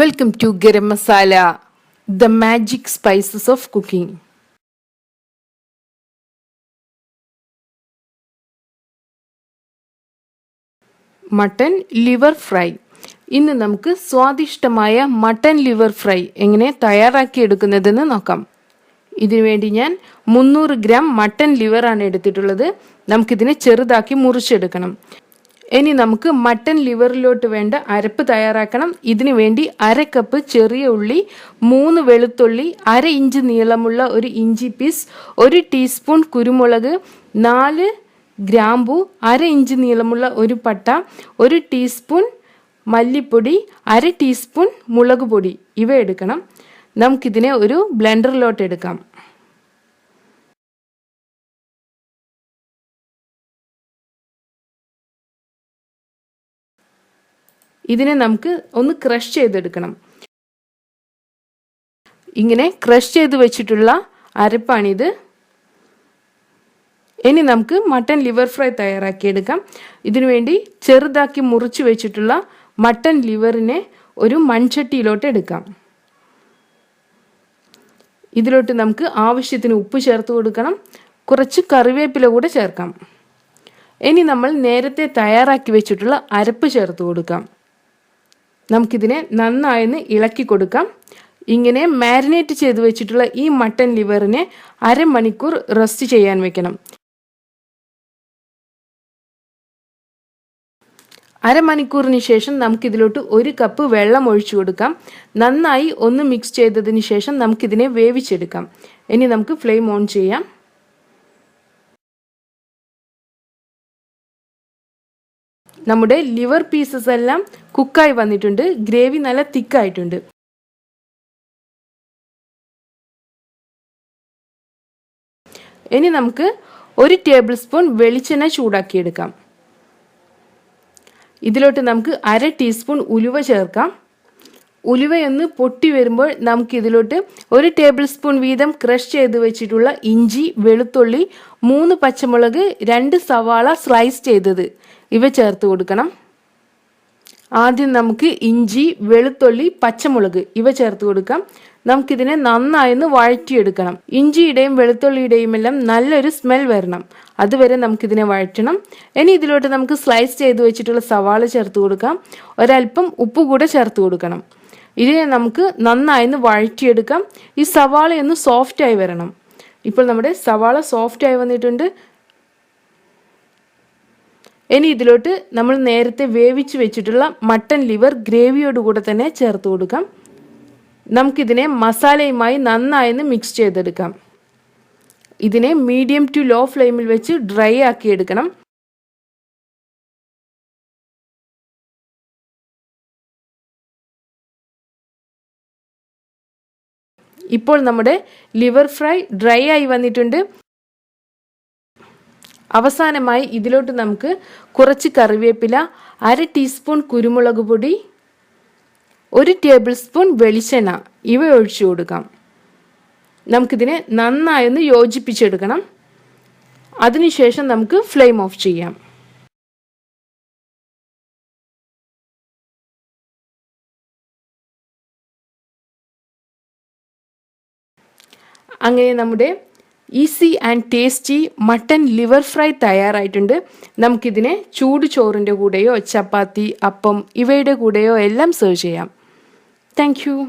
Welcome to Garam Masala the magic spices of cooking mutton liver fry ഇന്ന് നമുക്ക് സ്വാദിഷ്ടമായ mutton liver fry എങ്ങനെ തയ്യാറാക്കി എടുക്കുന്നതെന്ന് നോക്കാം. ഇതിനുവേണ്ടി ഞാൻ മുന്നൂറ് ഗ്രാം മട്ടൻ ലിവറാണ് എടുത്തിട്ടുള്ളത്. നമുക്കിതിനെ ചെറുതാക്കി മുറിച്ചെടുക്കണം. ഇനി നമുക്ക് മട്ടൻ ലിവറിലോട്ട് വേണ്ട അരപ്പ് തയ്യാറാക്കണം. ഇതിനു വേണ്ടി അര കപ്പ് ചെറിയ ഉള്ളി മൂന്ന് വെളുത്തുള്ളി അര ഇഞ്ച് നീളമുള്ള ഒരു ഇഞ്ചി പീസ് ഒരു ടീസ്പൂൺ കുരുമുളക് നാല് ഗ്രാമ്പു അര ഇഞ്ച് നീളമുള്ള ഒരു പട്ട ഒരു ടീസ്പൂൺ മല്ലിപ്പൊടി അര ടീസ്പൂൺ മുളക് പൊടി. ഇവ എടുക്കണം. നമുക്കിതിനെ ഒരു ബ്ലെൻഡറിലോട്ട് എടുക്കാം. ഇതിനെ നമുക്ക് ഒന്ന് ക്രഷ് ചെയ്തെടുക്കണം. ഇങ്ങനെ ക്രഷ് ചെയ്ത് വെച്ചിട്ടുള്ള അരപ്പാണിത്. ഇനി നമുക്ക് മട്ടൻ ലിവർ ഫ്രൈ തയ്യാറാക്കിയെടുക്കാം. ഇതിനുവേണ്ടി ചെറുതാക്കി മുറിച്ച് വെച്ചിട്ടുള്ള മട്ടൻ ലിവറിനെ ഒരു മൺചട്ടിയിലോട്ട് എടുക്കാം. ഇതിലോട്ട് നമുക്ക് ആവശ്യത്തിന് ഉപ്പ് ചേർത്ത് കൊടുക്കണം. കുറച്ച് കറിവേപ്പില കൂടെ ചേർക്കാം. ഇനി നമ്മൾ നേരത്തെ തയ്യാറാക്കി വെച്ചിട്ടുള്ള അരപ്പ് ചേർത്ത് കൊടുക്കാം. നമുക്കിതിനെ നന്നായൊന്ന് ഇളക്കി കൊടുക്കാം. ഇങ്ങനെ മാരിനേറ്റ് ചെയ്ത് വെച്ചിട്ടുള്ള ഈ മട്ടൻ ലിവറിനെ അരമണിക്കൂർ റെസ്റ്റ് ചെയ്യാൻ വെക്കണം. അരമണിക്കൂറിന് ശേഷം നമുക്കിതിലോട്ട് ഒരു കപ്പ് വെള്ളം ഒഴിച്ചു കൊടുക്കാം. നന്നായി ഒന്ന് മിക്സ് ചെയ്തതിന് ശേഷം നമുക്കിതിനെ വേവിച്ചെടുക്കാം. ഇനി നമുക്ക് ഫ്ലെയിം ഓൺ ചെയ്യാം. നമ്മുടെ ലിവർ പീസസ് എല്ലാം കുക്കായി വന്നിട്ടുണ്ട്. ഗ്രേവി നല്ല തിക്കായിട്ടുണ്ട് ഇനി നമുക്ക് ഒരു ടേബിൾ സ്പൂൺ വെളിച്ചെണ്ണ ചൂടാക്കിയെടുക്കാം. ഇതിലോട്ട് നമുക്ക് അര ടീസ്പൂൺ ഉലുവ ചേർക്കാം. ഉലുവയൊന്ന് പൊട്ടി വരുമ്പോൾ നമുക്ക് ഇതിലോട്ട് ഒരു ടേബിൾ സ്പൂൺ വീതം ക്രഷ് ചെയ്ത് വെച്ചിട്ടുള്ള ഇഞ്ചി വെളുത്തുള്ളി മൂന്ന് പച്ചമുളക് രണ്ട് സവാള സ്ലൈസ് ചെയ്തത്. ഇവ ചേർത്ത് കൊടുക്കണം. ആദ്യം നമുക്ക് ഇഞ്ചി വെളുത്തുള്ളി പച്ചമുളക് ഇവ ചേർത്ത് കൊടുക്കാം. നമുക്കിതിനെ നന്നായൊന്ന് വഴറ്റിയെടുക്കണം. ഇഞ്ചിയുടെയും വെളുത്തുള്ളിയുടെയും എല്ലാം നല്ലൊരു സ്മെൽ വരണം. അതുവരെ നമുക്കിതിനെ വഴറ്റണം. ഇനി ഇതിലോട്ട് നമുക്ക് സ്ലൈസ് ചെയ്ത് വെച്ചിട്ടുള്ള സവാള ചേർത്ത് കൊടുക്കാം. ഒരല്പം ഉപ്പ് കൂടെ ചേർത്ത് കൊടുക്കണം. ഇതിനെ നമുക്ക് നന്നായൊന്ന് വഴറ്റിയെടുക്കാം. ഈ സവാളയൊന്ന് സോഫ്റ്റായി വരണം. ഇപ്പോൾ നമ്മുടെ സവാള സോഫ്റ്റായി വന്നിട്ടുണ്ട്. ഇനി ഇതിലോട്ട് നമ്മൾ നേരത്തെ വേവിച്ച് വെച്ചിട്ടുള്ള മട്ടൻ ലിവർ ഗ്രേവിയോട് കൂടെ തന്നെ ചേർത്ത് കൊടുക്കാം. നമുക്കിതിനെ മസാലയുമായി നന്നായി മിക്സ് ചെയ്തെടുക്കാം. ഇതിനെ മീഡിയം ടു ലോ ഫ്ലെയിമിൽ വെച്ച് ഡ്രൈ ആക്കി എടുക്കണം. ഇപ്പോൾ നമ്മുടെ ലിവർ ഫ്രൈ ഡ്രൈ ആയി വന്നിട്ടുണ്ട്. അവസാനമായി ഇതിലോട്ട് നമുക്ക് കുറച്ച് കറിവേപ്പില അര ടീസ്പൂൺ കുരുമുളക് പൊടി ഒരു ടേബിൾ സ്പൂൺ വെളിച്ചെണ്ണ ഇവ ഒഴിച്ചു കൊടുക്കാം. നമുക്കിതിനെ നന്നായൊന്ന് യോജിപ്പിച്ചെടുക്കണം. അതിനുശേഷം നമുക്ക് ഫ്ലെയിം ഓഫ് ചെയ്യാം. അങ്ങനെ നമ്മുടെ easy and tasty mutton liver fry തയ്യാറായിട്ടുണ്ട്. നമുക്കിതിനെ ചൂട് ചോറിന്റെ കൂടെയോ ചപ്പാത്തി അപ്പം ഇവയുടെ കൂടെയോ എല്ലാം സെർവ് ചെയ്യാം. താങ്ക്